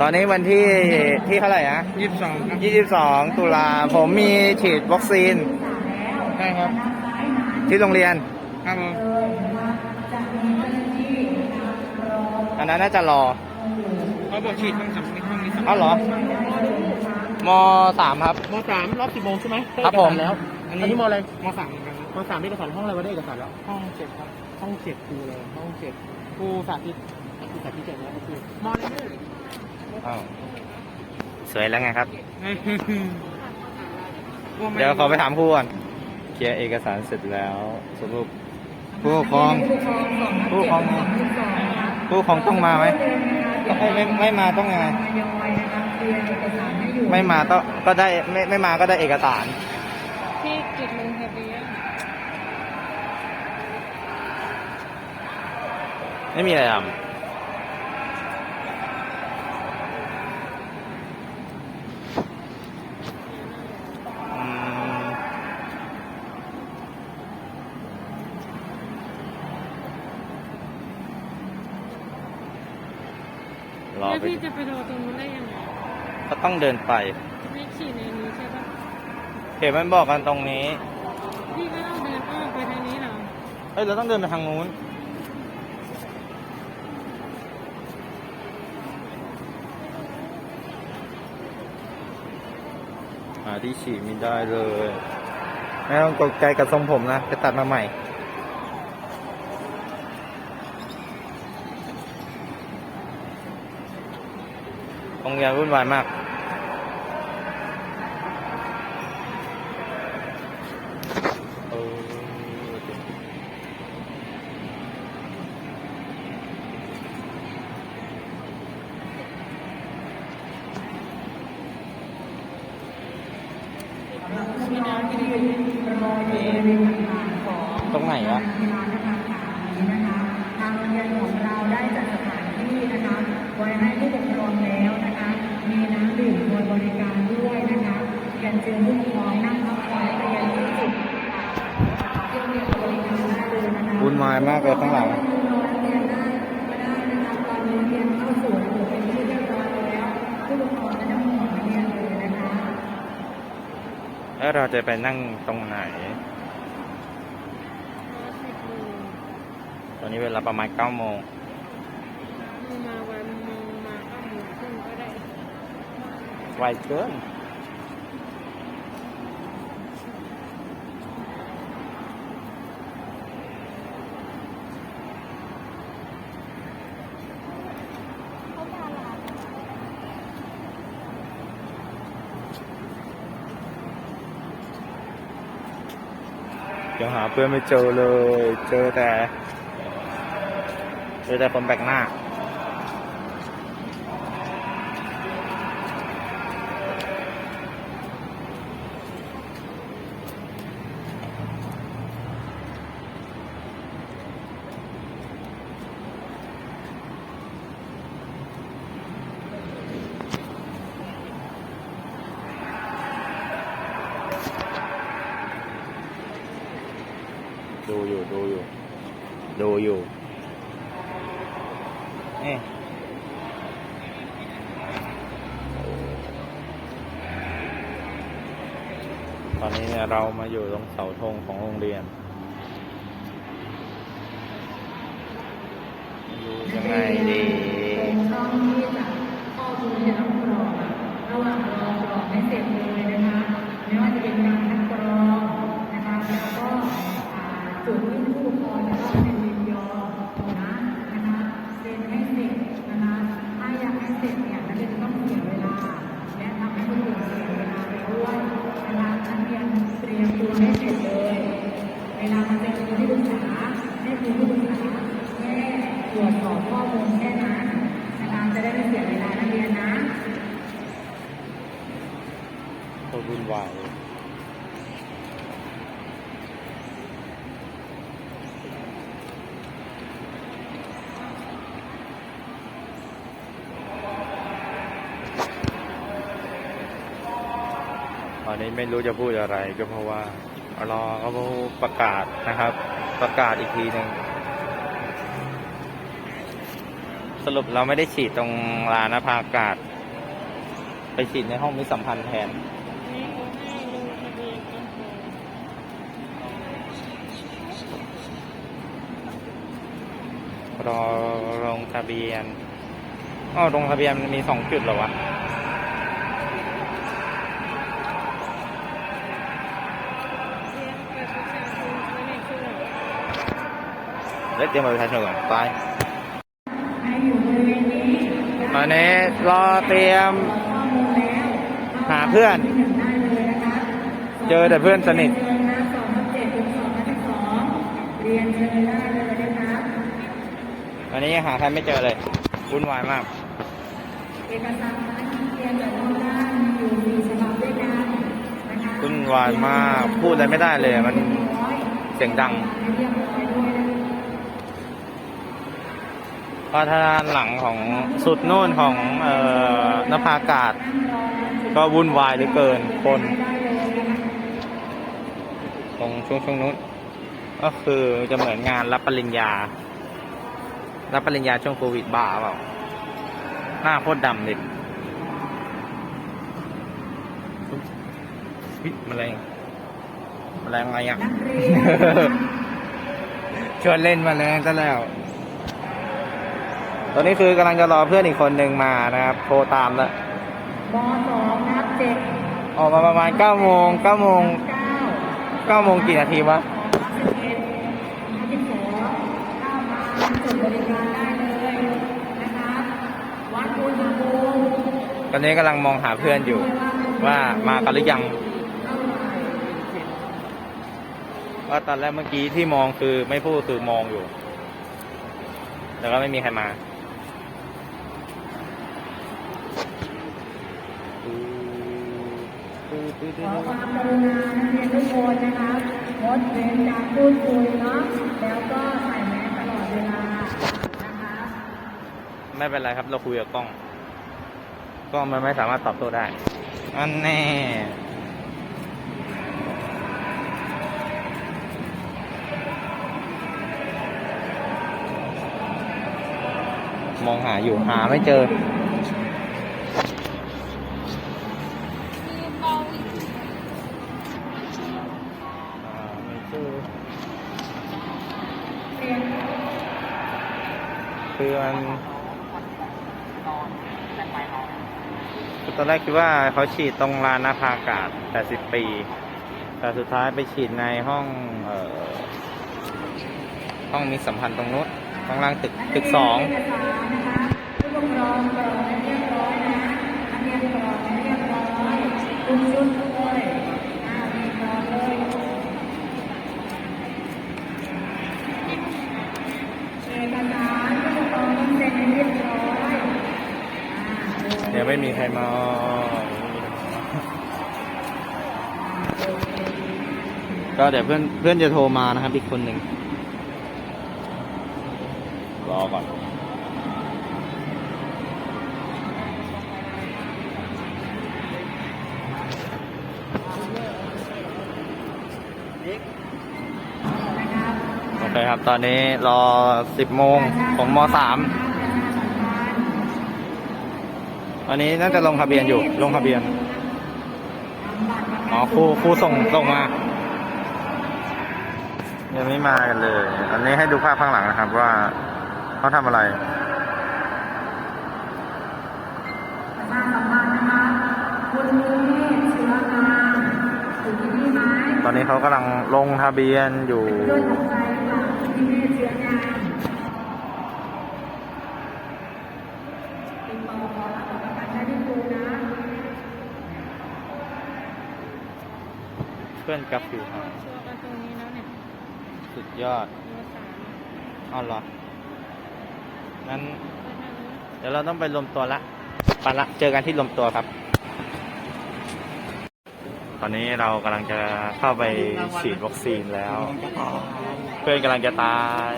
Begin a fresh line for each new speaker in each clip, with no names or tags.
ตอนนี้วันที่ที่เท่าไหร่นะ
ยี่สิบสองครับ
22ตุลาผมมีฉีดวัคซีน
ใช่ครับ
ที่โรงเรียน
ครับผม
อันนั้นน่าจะรอ
เขาบอกฉีดห้องสามห้องนี้
เอ้าเหรอมสามครับ
มสามรอบสิบโมงใช่ไหม
ครับผม
ได้เอกสาแล้ว อันนี้มอะไร
มสามเหมือนกัน
มสามได้เอกสารห้องอะไรวะได้เอกสารแล้ว
ห้องเจ็ดครับ
ห้องเจ็ดครูเลยห้องเจ็ด ครูสาธิตครูสาธิตเจ็ดแล้วก็คือมอะไรเนี่ย
อ้าวสวยแล้วไงครับ เดี๋ยวขอไปถามครูก่อนเคลียร์เอกสารเสร็จแล้วสรุปผู้ปกครองผู้ปกครองผู้ปกครองต้องมาไหมไม่ไม่ไม่มาต้องยังไงไม่มาต้องก็ได้ไม่ไม่มาก็ได้เอกสาร
ที่จุดลงทะเบียน
ไม่มีอะไรทำอืมรอ
แล้ว
ไป
พี่จะไปรอตรงนู้นได้ยังไง
ก็ต้องเดินไป
ไม่ฉีดในนี้ใช่ปะ
เห็นมันบอกกันตรงนี้
พี่ก็ต้องเดินอ้อมไปทางนี้เหรอ
เฮ้ย เราต้องเดินไปทางนู้นาที่ฉีดไม่ได้เลยไม่ต้องตกใจกับทรงผมนะจะตัดมาใหม่โรงเรียนวุ่นวายมาก ตรงไหนวะ
ทางโรงเรียนของเราได้จัดสถานที่นะคะไว้ให้ผู้ปกครองแล้วนะคะ มีน้ำดื่มบริบริการด้วยนะคะเรียนเชิญผู้ปกครองนั่งพักผ่อนเรียนที่จุดที่โรงเรียนบริการได้เลยนะคะ
วุ่นวายมากเลยข้างหลัง
เราจะ
ไปนั่งตรงไหน
รอสิบโมง
ตอนนี้เวลาประมาณ9โมง
มึงมาวันมึงมาเก้าโมงครึ่งก็ได้
ไวเกิน ยังหาเพื่อนไม่เจอเลย เจอแต่ เจอแต่คนแปลกหน้า อยู่ดูอยู่ ดูอยู่นี่ตอนนี้เนี่ยเรามาอยู่ตรงเสาธงของโรงเรียนอยู่ยังไงดี
ตรงช่องที่จะเข้าสู่เรียนรับรองอะระหว่างรอกรอกให้เสร็จเลยนะคะไม่ว่าจะเป็นการคัดกรองนะคะแล้วก็อ่าจุดที่ผู้ปกครองจะต้องเป็นยินยอมนะนะคะเซ็นให้เสร็จนะคะถ้าอยากให้เสร็จเนี่ยนักเรียนจะต้องเสียเวลาและทำให้คนอื่นเสียเวลาไปด้วยนะคะนักเรียนเตรียมตัวให้เสร็จเลย เวลามาเจอครูที่ปรึกษาให้ครูที่ปรึกษาแค่ตรวจสอบข้อมูลแค่นั้นนะคะจะได้ไม่เสียเวลานักเรียนนะ
โคตรวุ่นวายเลยต อนนี้ไม่รู้จะพูดอะไรก็เพราะว่ารอเขาประกาศนะครับ ประกาศอีกทีหนึ่งสรุปเราไม่ได้ฉีดตรงลานภาอากาศ ไปฉีดในห้องมิสัมพันธ์แทน
นี่เขาให้ลงทะเบียนกันก่อน
รอลงทะเบียนอ๋อลงทะเบียนมันมีสองจุดเหรอวะ
เรียน เปิดประชาชนไว้ในเครื่อง
เล็กเตรียมบัตรประชาชนก่อนไป
ให้อยู่บริเวณนี้
ตอนนี้รอเตรียม
ข้อมูลแล้ว
หาเพื่อน
ที่หนึ่งได้เลยนะคะ
เจอแต่เพื่อนสนิท
เชิญนะสองทับเจ็ดถึงสองทับสิบสองเรียนเชิญได้เลยนะคะ
วันนี้ยังหาใครไม่เจอเลยวุ่นวายมาก
เอกสารที่เรียน วุ่น
วายมาก พูดอะไรไม่ได้เลย มันเสียงดัง
เรียบร้อยด้วยนะคะ
เพราะทางด้านหลังของสุดโน่นของเอ่อนภาอากาศ ก็วุ่นวายเหลือเกินคน ตรงช่วงช่วงนู้น ก็คือจะเหมือนงานรับปริญญา รับปริญญาช่วงโควิดบ้าเปล่า หน้าโคตรดำเลย วิแมลงแมลงอะไรอะ
นักเรียนนะคะ
ชวนเล่นแมาแรงซะแล้ว ตอนนี้คือกำลังจะรอเพื่อนอีกคนหนึ่งมานะครับโทรตามแล้ว
มสองนับเจ็ด
ออกมาประมาณ9โมง9โมง
เก้า
9โมงกี่นาทีวะ
สิบเอ็ดห้าสิบสองเข้ามาจุดบริการได้เลยนะคะวัดอุณหภูมิ
ตอนนี้กำลังมองหาเพื่อนอยู่ ว่ามากันหรือยัง
เท่าไหร่
ว่าตอนแรกเมื่อกี้ที่มองคือไม่พูดคือมองอยู่แต่ก็ไม่มีใครมา
ขอความกรุณานักเรียนทุกคนนะคะงดเว้นการพูดคุยเนาะแล้วก็ใส่แมสตลอดเวลานะคะ
ไม่เป็นไรครับเราคุยกับกล้อง กล้องมันไม่สามารถตอบโต้ได้อันแน่ มองหาอยู่หาไม่เจอ คือมันตอนแรกคิดว่าเขาฉีดตรงลานนาภาอากาศ 80 ปี แต่สุดท้ายไปฉีดในห้องออห้องมีสัมพันธ์ตรงนู้น กำลังตึกตึกสอง
เดี๋ย
วไม่มีใครมาก็เดี๋ยวเพื่อนเพื่อนจะโทรมานะครับอีกคนหนึ่ง รอก่อนโอเคครับ ตอนนี้รอ 10 โมงของม .3 ตอนนี้น่าจะลงทะเบียนอยู่ ลงทะเบียน อ๋อครูครูส่งส่งมา ยังไม่มากันเลย อันนี้ให้ดูภาพข้างหลังนะครับว่า เขาทำอะไร
ประชาสัมพันธ์นะคะคุณมีเชื้องานอยู่ที่นี่ไหม
ตอนนี้เขากำลังลงทะเบียนอยู่
ด้วยตกใจค่ะที่มีเชื้องานติดต่อขอรับประกันได้ที่ครูนะ
เพื่อนกราฟิว
ชัวร์กันตรงนี้แล้วเนี่ย
สุดยอด
มสามอะ
เอาเหรอ งั้น
ไปทางนู้น
เดี๋ยวเราต้องไปรวมตัวละไปละเจอกันที่รวมตัวครับ ตอนนี้เรากำลังจะเข้าไปฉีดวัคซีนแล้ว เพื่อนกำลังจะตาย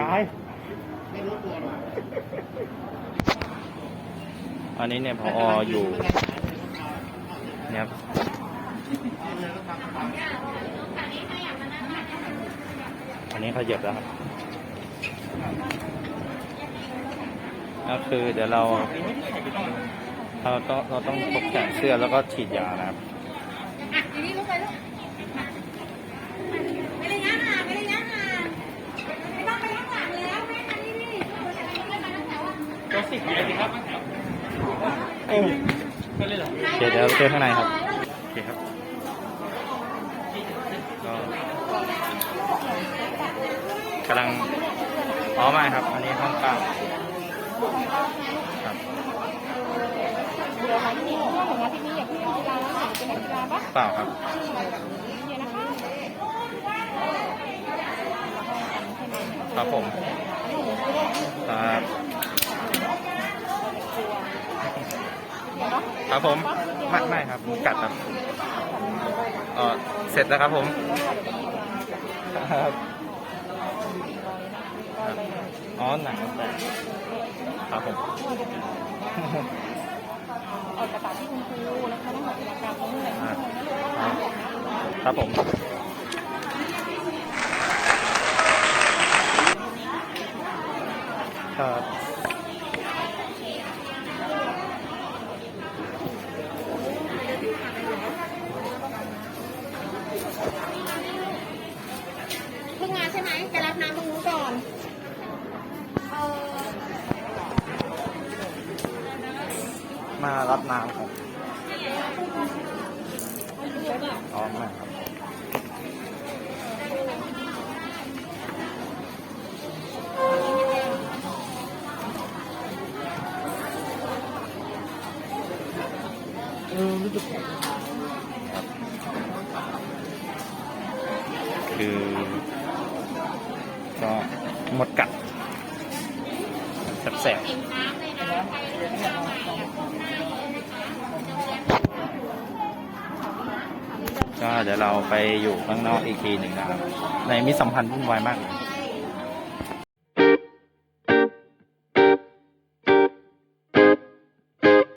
ตายอันนี้เนี่ยพออยู่เนี่ยครับ อั นนี้เขาเหยียบแล้วครับ ก็คือเดี๋ยวเรา เราต้องเราต้องพกแขนเสื้อแล้วก็ฉีดยานะครับ
อะทีนี้ลุกไปลูกไม่ได้ย่างห่างไม่ได้ย่างห่างไม่ต้องไปข้างหลังแล้วแม่คันนี้นี่ไม่มาตั้งแต่ว่า
ก็สิบอะไรดีครับเออก็เลยเหรอ
เดี๋ยวเดี๋ยวเจอข้างในครับ โอเคครับก็ กำลังอ๋อไม่ครับ อันนี้ห้องเก้าครับ
เดี๋ยวค่ะที่นี่ช่วงของอาทิตย์นี้อยากเล่นกีฬาแล้วค่ะเป็นนักกีฬาปะ
เปล่าครับ
เดี๋ยวนะคะ
ครับผมครับครับผมไม่ไม่ครับกัดครับเออเสร็จแล้วครับผม ครับครับอ๋อหนังแต่ครับผม
ออกกระต่ายที่คุณครูแล้วก็ต้องมากิจกรรมตรงนี้แหละ
อ่าครับครับผม ครับ
เพิ่งมาใช่ไหมไปรับน้ำตรงนู้นก่อน
มารับน้ำครับอ๋อไม่ครับ
เออรู้สึก
คือก็หมดกัด แสบก็เดี๋ยวเราไปอยู่ข้างนอกอีกทีหนึ่งนะครับ ในมิสัมพันธ์วุ่นวายมากเลย